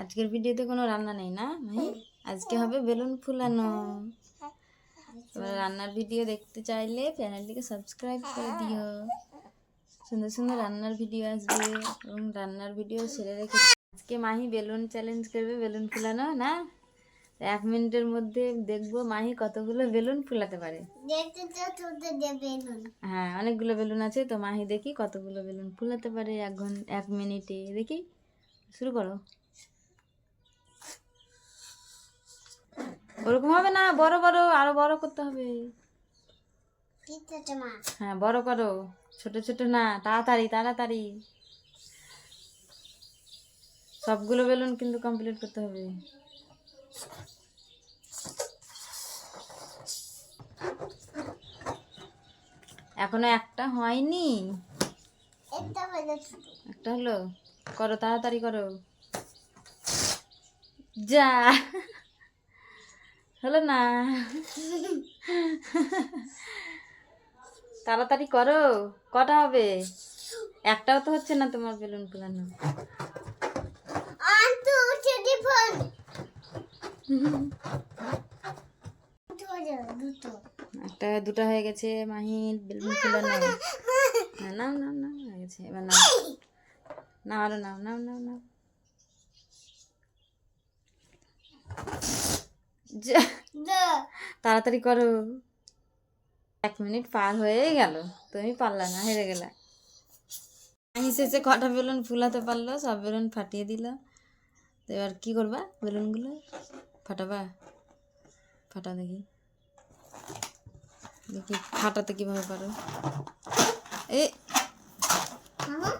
আজকের ভিডিওতে কোনো রান্না নেই না, ভাই? আজকে হবে বেলুন ফুলানো। রান্নার ভিডিও দেখতে চাইলে চ্যানেলটিকে সাবস্ক্রাইব করে দিও। সুন্দর সুন্দর রান্নার ভিডিও আসবে এবং রান্নার ভিডিও সেরে রেখে আজকে মাহি বেলুন চ্যালেঞ্জ করবে, বেলুন ফুলানো, না? এক মিনিটের মধ্যে দেখব মাহি কতগুলো বেলুন ফুলাতে পারে। হ্যাঁ অনেকগুলো বেলুন আছে তো মাহি দেখি কতগুলো বেলুন ফুলাতে পারে এক ঘণ্টা এক মিনিটে। দেখি শুরু করো। ওরকম হবে না বড় বড় আরও বড় করতে হবে। হ্যাঁ বড় করো ছোট ছোট না তাড়াতাড়ি তাড়াতাড়ি। সবগুলো বেলুন কিন্তু কমপ্লিট করতে হবে। এখনও একটা হয়নি? একটা হলো করো তাড়াতাড়ি করো। যা। হলো না। তাড়াতাড়ি করো। কটা হবে? একটাও তো হচ্ছে না তোমার বেলুন ফুলানো। একটা, দুটো হয়ে গেছে মাহির বেলুন ফুলানো না নাও। নাও নাও হয়ে গেছে। এবার নাও। নাও আরও, নাও নাও নাও নাও। তাড়াতাড়ি করো। এক মিনিট পার হয়ে গেল। তুমি পারলা না, হেরে গেলা। আমি শেষে কটা বেলুন ফুলাতে পারল, সব বেলুন ফাটিয়ে দিল। তো এবার কি করবা? বেলুনগুলো? ফাটাবা ফাটা দেখি দেখি ফাটাতে কীভাবে পারো এ মামা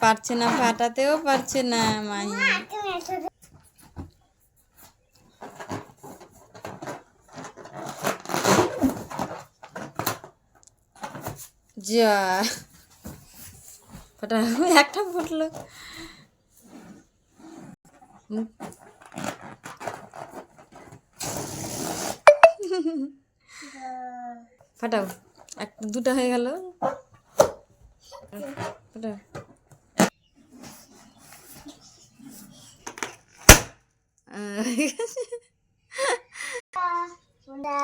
পারছে না ফাটাতেও পারছে না মাহি যা। ফাটা একটা ফুটলো। ফাটাও এক দুটো হয়ে গেল। ফাটাও। দা